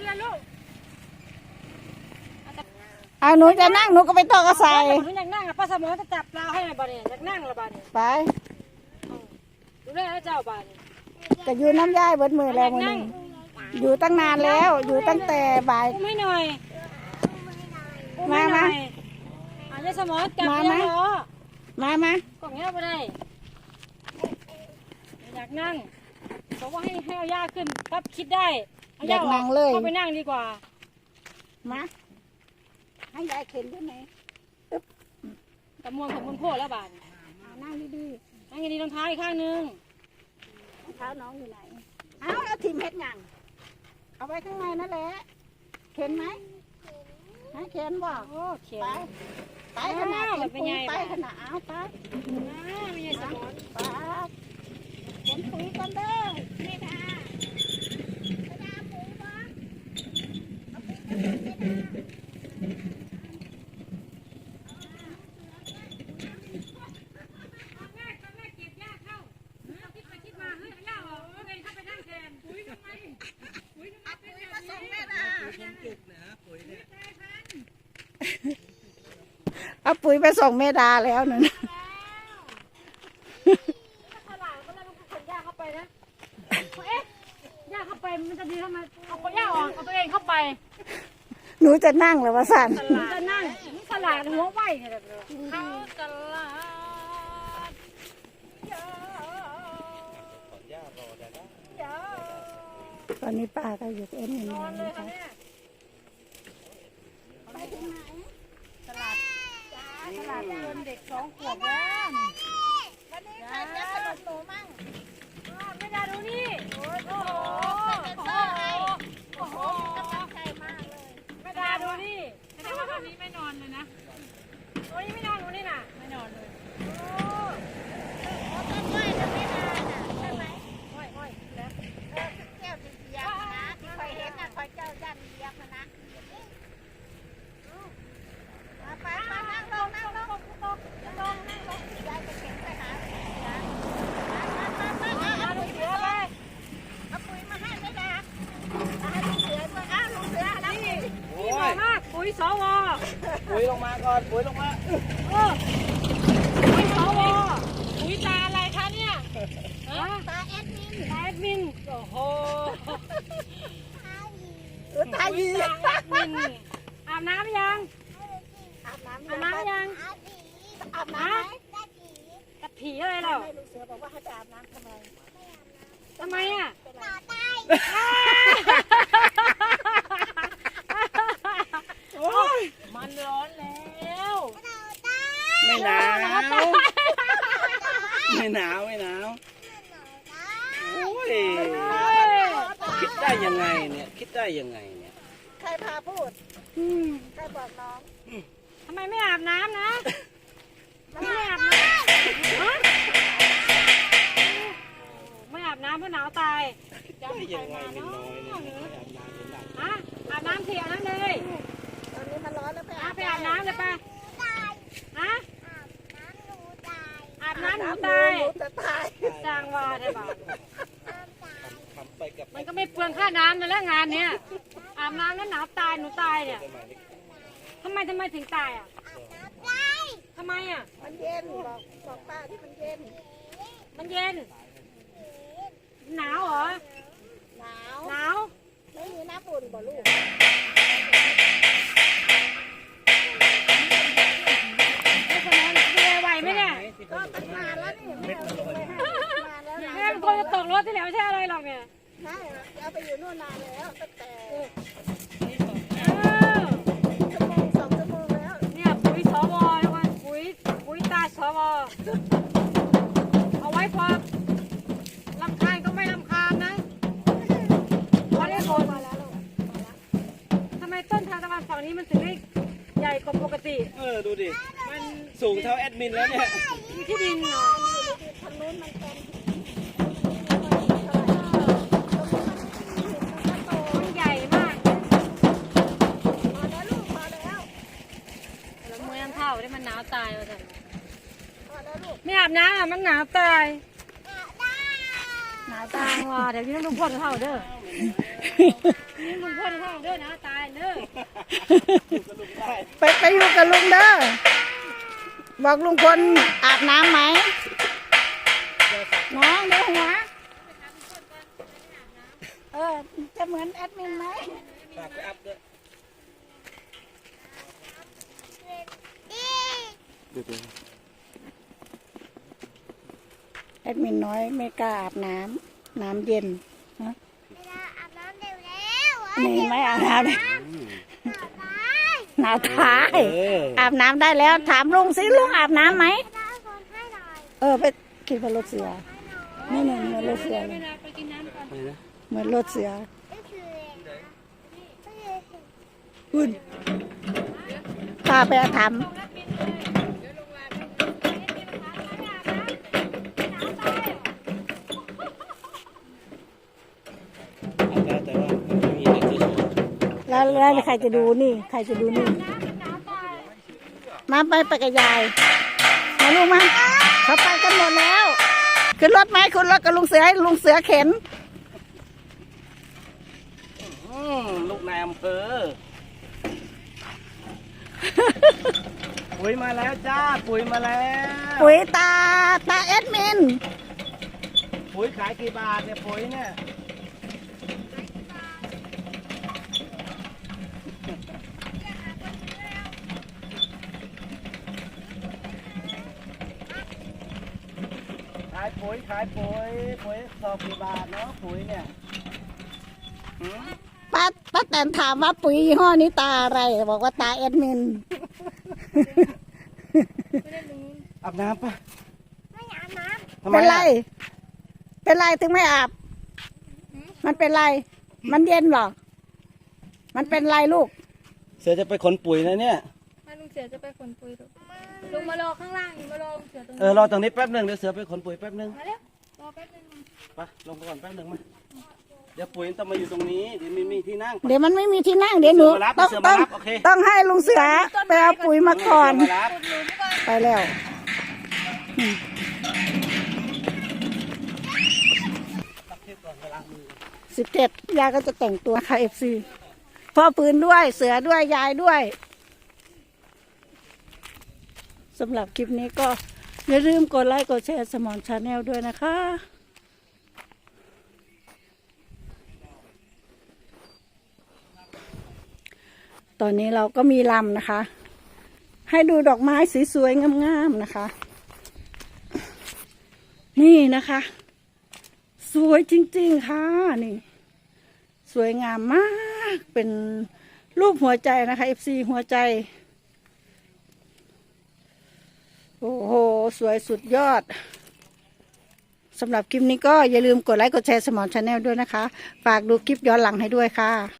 นแล้วลูกเอาหนูจะนั่งหนูก็ไปต่อกระใส่หนูอยากนั่งอะป้าสมองจะจับปลาให้หน่อยบ่เนี่ยอยากนั่งละบ่เนี่ยไปดูได้แล้วเจ้าบ่เนี่ยก็อยู่น้ำย่ายเบิดมือแล้วมือหนึงอยู่ตั้งนานแล้ว อยู่ตั้งแต่บ่ายอุ้มให้หน่อยอุ้ให้มาหน่มาอยอาจจะสมองจับมาเรียมากเหรอมามากล่องเงี้ยบ่ได้อยากนั่งบอกว่าให้ให้เอาย่าขึ้นปั๊บคิดได้เอยากนั่งเลย เข้าไปนั่งดีกว่า มาให้ยายเข็นใช่ไหมกระมวลของมันโพดแล้วบาดเอานั่งดีนั่งอย่างนี้รองเท้าอีกข้างหนึงๆรองเท้าน้องอยู่ไหน เอาแล้วทิมเฮ็ดหยังเอาไว้ข้างในนั่นแหละ เข็นไหมให้เข็นบ่โอ้เขียไปนไปขนาดอ้าวเข็นเป็นปุ๋ไงยไปล่ะขนาดเอาไปอ่าไม่ใช่สมองไปเข็นปุ๋ยกันเด้อนี่ค่ะ เอาปุ๋ยไปส่งแม่ดาแล้วนั่น ถ้าหลานก็แล้วต้องขนย่าเข้าไปนะเอ๊ะย่าเข้าไปมันจะดีทำไมเอาคนย่าออกเอาตัวเองเข้าไป หนู จะนั่งหรือว่าสั่นจะนั่งนี่สลาดหัวไหวเนี่ยเขาตลาดตอนนี้ป้าก็อยู่เอ็นนอนเลยนะคะไปที่ไหนตลาดตลาดเด็กสองขวบแล้ว วันนี้ใครจะขนมหนูมั่ง อ้าวไม่ได้ดูนี่โอ้โหโอ้โห กำลังใจมากเลย ไม่ได้ดูนี่แสดงว่าวันนี้ไม่นอนเลยนะวันนี้ไม่นอนวันนี้น่ะไม่นอนเลยโอ้ ต้นกล้วยจะไม่นานอะใช่ไหม โอ้ยโอ้ยแล้ว เออแก้วจะเยียบนะที่คอยเห็นน่ะคอยเจ้ายันเยียบนะนะเอาไปไปนั่งลงนั่งลงลงลงนั่งลงยายจะเข็นไปหาเสือมามามามา มาดูเสือไป เอาปุ๋ยมาให้ไม่ได้มาให้ลูกเสือด้วยอ้าวลูกเสือแล้วนี่ นี่เหมาะมากปุ๋ยสว ปุ๋ยลง มาก่อนปุ๋ยลงมาเออปุ๋ยสวปุ๋ยตาอะไรคะเนี่ยฮะตาแอดมินตาแอดมิน โอ้โหตายีตาแอดมิน อาบน้ำหรือยัง อาบน้ำอาบน้ำหรือยัง อาบน้ำไหมกระผีอะไรเราให้ลูกเสือบอกว่าให้ไปอาบน้ำทำไมทำไมอะโอ้ยมันร้อนแล้ว ไม่หนาวไม่หนาวไม่หนาวโอ้ยคิดได้ยังไงเนี่ยคิดได้ยังไงเนี่ยใครพาพูดใครบอกน้องทำไมไม่อาบน้ำนะทำไมไม่อาบน้ำฮะไม่อาบน้ำเพราะหนาวตายคิดได้ยังไงเป็นน้อยเนี่ยไม่อาบน้ำเป็นหนัก ฮะอาบน้ำสิอาบน้ำเลย ตอนนี้มันร้อนแล้วไป อาไปอาบน้ำเลยไปฮะอาบ น้ำหนูตายหนูจะตายจางวาได้บ่าทำไปกับมันก็ไม่เปลืองค่าน้ำนะแล้วงานเนี้ยอาบน้ำแล้วหนาวตายหนูตายเนี่ยทำไมทำไมถึงตายอะทำไมอะ มันเย็นบอกบอกป้าที่มันเย็น มันเย็น หนาวเหรอ หนาว หนาว ไม่มีน้ำอุ่นบ่ลูก ก็ตั้งนานแล้วนี่แม่เอาไปให้นานแล้วหลายแม่เป็นคนจะตกรถที่แล้วไม่ใช่อะไรหรอกเนี่ยใช่เอาไปอยู่นู่นนานแล้วตั้งแต่เออชั่วโมงสองชั่วโมงแล้วเนี่ยปุ๋ยสวทุกคนปุ๋ยปุ๋ยตาสวเอาไว้พอลำคาญก็ไม่ลำคาญนะพอได้ผลมาแล้วทำไมต้นทานตะวันฝั่งนี้มันถึงได้ใหญ่กว่าปกติ เออ ดูดิ สูงเท่าแอดมินแล้วเนี่ยที่ดินเหรอทางนู้นมันเป็นมันใหญ่มากพอแล้วลูกพอแล้วมือน้ำเท่าได้มันหนาวตายว่าสันพอแล้วลูกไม่อาบน้ำอะมันหนาวตายหนาวตายว่ะเดี๋ยวนี้ต้องลุงพ่นเท่าเด้อนี่ลุงพ่นเท่าไปไปอยู่กับลุงเด้อ บอกลุงพลอาบน้ำไหมน้องเดี๋ยวหัวเออจะเหมือนแอดมินไหมฝากไปอัพด้วยดูดูแอดมินน้อยไม่กล้าอาบน้ำน้ำเย็นฮะเวลาอาบน้ำเร็วแล้วนี่ไม่อาบน้ำเลย หนาวท้ายเอออาบน้ำได้แล้วถามลุงสิลุงอาบน้ำไหมน้ำคนให้หน่อยเออไปคิดว่ารถเสือนี่นี่เหมือนรถเสือเลยไปกินน้ำก่อนไปนะเหมือนรถเสือก็คืออะไรคะก็คือคุณป้าไปถาม แล้วแล้วใครจะดูนี่ ใครจะดูนี่ มาไปไปกับยาย มาลุงมาเขาไปกันหมดแล้ว ขึ้นรถไหมขึ้นรถกับลุงเสือให้ลุงเสือเข็นอืมลูกนายอำเภอปุ๋ยมาแล้วจ้า ปุ๋ยมาแล้ว ปุ๋ยตาตาเอ็ดมิน ปุ๋ยขายกี่บาทเนี่ยปุ๋ยเนี่ย ปุ๋ยขายปุ๋ยปุ๋ยสอบกี่บาทเนาะปุ๋ยเนี่ยหืมป้าป้าแตนถามว่าปุ๋ยยี่ห้อนี้ตาอะไร บอกว่าตาเอ็ดมินอาบน้ำปะไม่อาบน้ทำไมเป็นไรอะเป็นไรถึงไม่อาบ มันเป็นไร มันเย็นเหรอ มันเป็นไรลูก เสือจะไปขนปุ๋ยนะเนี่ยมาลุงเสือจะไปขนปุ๋ยลูก ลุงมารอข้างล่างมารอลุงเสือตรงเอนี้อรอตรงนี้แป๊บหนึ่งเดี๋ยวเสือไปขนปุ๋ยแป๊บหนึ่งมาเร็วรอแป๊บนึงไปลงไปก่อนแป๊บหนึ่งมาเดี๋ยวปุ๋ยต้องมาอยู่ตรงนี้เดี๋ยวมีมีที่นั่ง เดี๋ยวมันไม่มีที่นั่งเดี๋ยวหนูเสือมารับต้องเสือต้มาองรับโอเค ต้องให้ลุงเสือไปเอาปุ๋ยมาก่อนเสืมารับไปแล้ว สิบเจ็ดยายก็จะแต่งตัวค่ะเอฟซีพ่อปืนด้วยเสือด้วยยายด้วย สำหรับคลิปนี้ก็อย่าลืมกดไลค์กดแชร์สมอนชาแนลด้วยนะคะตอนนี้เราก็มีลำนะคะ ให้ดูดอกไม้สวยๆงามๆนะคะ นี่นะคะ สวยจริงๆค่ะนี่ สวยงามมากเป็นรูปหัวใจนะคะ FC หัวใจ โอ้โห สวยสุดยอดสำหรับคลิปนี้ก็อย่าลืมกดไลค์กดแชร์สมอนชาแนลด้วยนะคะ ฝากดูคลิปย้อนหลังให้ด้วยค่ะ